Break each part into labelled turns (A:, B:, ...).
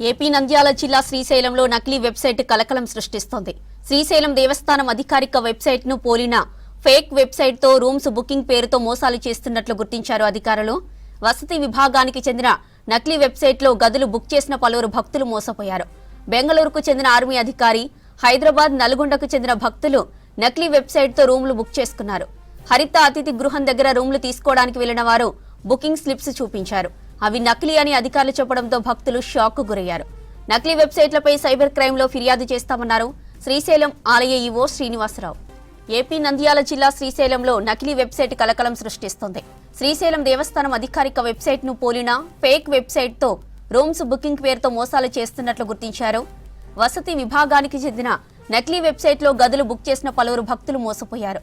A: AP Nandyal జిల్లా శ్రీశైలంలో నకిలీ వెబ్సైట్ కలకలం సృష్టిస్తోంది. శ్రీశైలం దేవస్థానం అధికారిక వెబ్సైట్ను పోలిన ఫేక్ వెబ్సైట్తో రూమ్స్ బుకింగ్ పేరుతో మోసాలు చేస్తున్నట్లు గుర్తించారు అధికారులు. వసతి విభాగానికి చెందిన నకిలీ వెబ్సైట్లో గదులు బుక్ చేసిన పలువురు భక్తులు మోసపోయారు. బెంగళూరుకు చెందిన ఆర్మీ అధికారి హైదరాబాద్ నల్గొండకు చెందిన భక్తులు నకిలీ వెబ్సైట్తో రూమ్లు బుక్ చేసుకున్నారు. హరిత అతిథి గృహం దగ్గర రూమ్లు తీసుకోవడానికి వెళ్ళిన వారు బుకింగ్ స్లిప్స్ చూపించారు. అవి నకిలీ అని అధికారులు చెప్పడంతో భక్తులు షాక్ గురయ్యారు. నకిలీ వెబ్సైట్లపై సైబర్ క్రైమ్లో ఫిర్యాదు చేస్తామన్నారు శ్రీశైలం ఆలయ ఈవో శ్రీనివాసరావు. ఏపీ నంద్యాల జిల్లా శ్రీశైలంలో నకిలీ వెబ్సైట్ కలకలం సృష్టిస్తోంది. శ్రీశైలం దేవస్థానం అధికారిక వెబ్సైట్ను పోలిన ఫేక్ వెబ్సైట్తో రూమ్స్ బుకింగ్ పేరుతో మోసాలు చేస్తున్నట్లు గుర్తించారు. వసతి విభాగానికి చెందిన నకిలీ వెబ్సైట్లో గదులు బుక్ చేసిన పలువురు భక్తులు మోసపోయారు.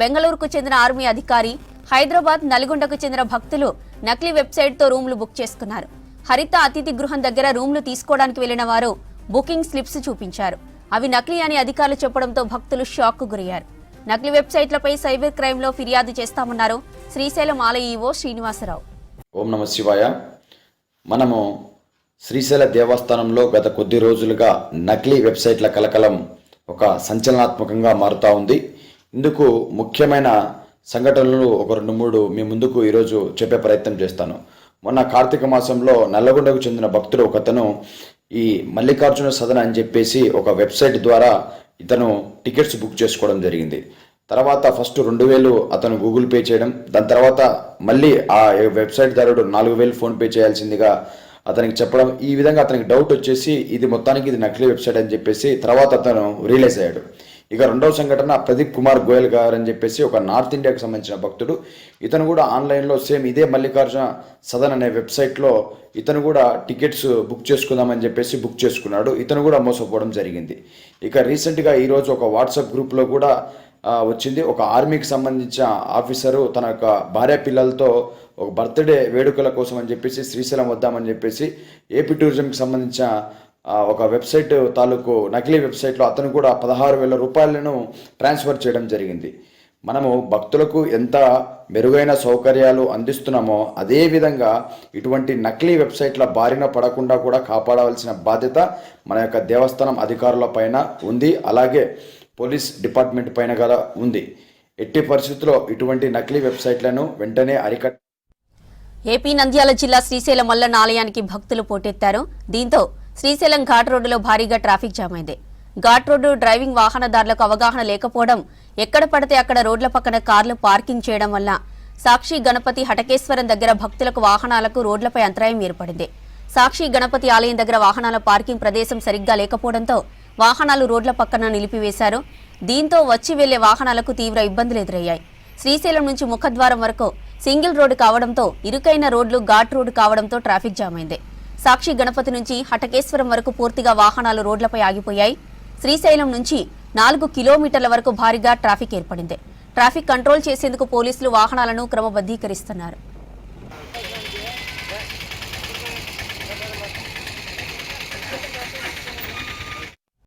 A: బెంగళూరుకు చెందిన ఆర్మీ అధికారి హైదరాబాద్ నల్గొండకు చెందిన భక్తులు నకిలీ వెబ్సైట్తో రూమ్లు బుక్ చేసుకున్నారు. హరిత అతిథి గృహం దగ్గర రూమ్లు తీసుకోవడానికి వెళ్ళిన వారు బుకింగ్ స్లిప్స్ చూపించారు. అవి నకిలీ అని అధికారులు చెప్పడంతో భక్తులు షాక్ గురయ్యారు. నకిలీ వెబ్సైట్లపై సైబర్ క్రైమ్లో ఫిర్యాదు చేస్తామన్నారు శ్రీశైలం ఆలయ ఈవో శ్రీనివాసరావు.
B: ఓం నమ శివాయ. మనము శ్రీశైల దేవస్థానంలో గత కొద్ది రోజులుగా నకిలీ వెబ్సైట్ల కలకలం ఒక సంచలనాత్మకంగా మారుతూ ఉంది. ఇందుకు ముఖ్యమైన సంఘటనలు ఒక రెండు మూడు మీ ముందుకు ఈరోజు చెప్పే ప్రయత్నం చేస్తాను. మొన్న కార్తీక మాసంలో నల్లగొండకు చెందిన భక్తుడు ఒకతను ఈ మల్లికార్జున సదన అని చెప్పేసి ఒక వెబ్సైట్ ద్వారా ఇతను టికెట్స్ బుక్ చేసుకోవడం జరిగింది. తర్వాత ఫస్ట్ రెండు వేలు అతను గూగుల్ పే చేయడం దాని తర్వాత మళ్ళీ ఆ వెబ్సైట్ దారుడు నాలుగు వేలు ఫోన్ పే చేయాల్సిందిగా అతనికి చెప్పడం. ఈ విధంగా అతనికి డౌట్ వచ్చేసి ఇది మొత్తానికి ఇది నకిలీ వెబ్సైట్ అని చెప్పేసి తర్వాత అతను రియలైజ్ అయ్యాడు. ఇక రెండవ సంఘటన ప్రదీప్ కుమార్ గోయల్ గారు అని చెప్పేసి ఒక నార్త్ ఇండియాకు సంబంధించిన భక్తుడు. ఇతను కూడా ఆన్లైన్లో సేమ్ ఇదే మల్లికార్జున సదన్ అనే వెబ్సైట్లో ఇతను కూడా టికెట్స్ బుక్ చేసుకుందామని చెప్పేసి బుక్ చేసుకున్నాడు. ఇతను కూడా మోసపోవడం జరిగింది. ఇక రీసెంట్గా ఈరోజు ఒక వాట్సాప్ గ్రూప్లో కూడా వచ్చింది. ఒక ఆర్మీకి సంబంధించిన ఆఫీసరు తన యొక్క భార్య పిల్లలతో ఒక బర్త్డే వేడుకల కోసం అని చెప్పేసి శ్రీశైలం వద్దామని చెప్పేసి ఏపీ టూరిజంకి సంబంధించిన ఒక వెబ్సైట్ తాలూకు నకిలీ వెబ్సైట్లో అతను కూడా పదహారు వేల రూపాయలను ట్రాన్స్ఫర్ చేయడం జరిగింది. మనము భక్తులకు ఎంత మెరుగైన సౌకర్యాలు అందిస్తున్నామో అదే విధంగా ఇటువంటి నకిలీ వెబ్సైట్ల బారిన పడకుండా కూడా కాపాడవలసిన బాధ్యత మన యొక్క దేవస్థానం అధికారుల పైన ఉంది. అలాగే పోలీస్ డిపార్ట్మెంట్ పైన కూడా ఉంది. ఎట్టి పరిస్థితుల్లో ఇటువంటి నకిలీ వెబ్సైట్లను వెంటనే అరికట్ట
A: ఏపీ నంద్యాల జిల్లా శ్రీశైలం మల్లన్న ఆలయానికి భక్తులు పోటెత్తారు. దీంతో శ్రీశైలం ఘాట్ రోడ్డులో భారీగా ట్రాఫిక్ జామ్ అయింది. ఘాట్ రోడ్డు డ్రైవింగ్ వాహనదారులకు అవగాహన లేకపోవడం ఎక్కడ పడితే అక్కడ రోడ్ల పక్కన కార్లు పార్కింగ్ చేయడం వల్ల సాక్షి గణపతి హటకేశ్వరం దగ్గర భక్తులకు వాహనాలకు రోడ్లపై అంతరాయం ఏర్పడింది. సాక్షి గణపతి ఆలయం దగ్గర వాహనాల పార్కింగ్ ప్రదేశం సరిగ్గా లేకపోవడంతో వాహనాలు రోడ్ల పక్కన నిలిపివేశారు. దీంతో వచ్చి వెళ్ళే వాహనాలకు తీవ్ర ఇబ్బందులు ఎదురయ్యాయి. శ్రీశైలం నుంచి ముఖద్వారం వరకు సింగిల్ రోడ్డు కావడంతో ఇరుకైన రోడ్లు ఘాట్ రోడ్డు కావడంతో ట్రాఫిక్ జామ్ అయింది. సాక్షి గణపతి నుంచి హటకేశ్వరం వరకు పూర్తిగా వాహనాలు రోడ్లపై ఆగిపోయాయి. శ్రీశైలం నుంచి నాలుగు కిలోమీటర్ల వరకు భారీగా ట్రాఫిక్ ఏర్పడింది. ట్రాఫిక్ కంట్రోల్ చేసేందుకు పోలీసులు వాహనాలను క్రమబద్దీకరిస్తున్నారు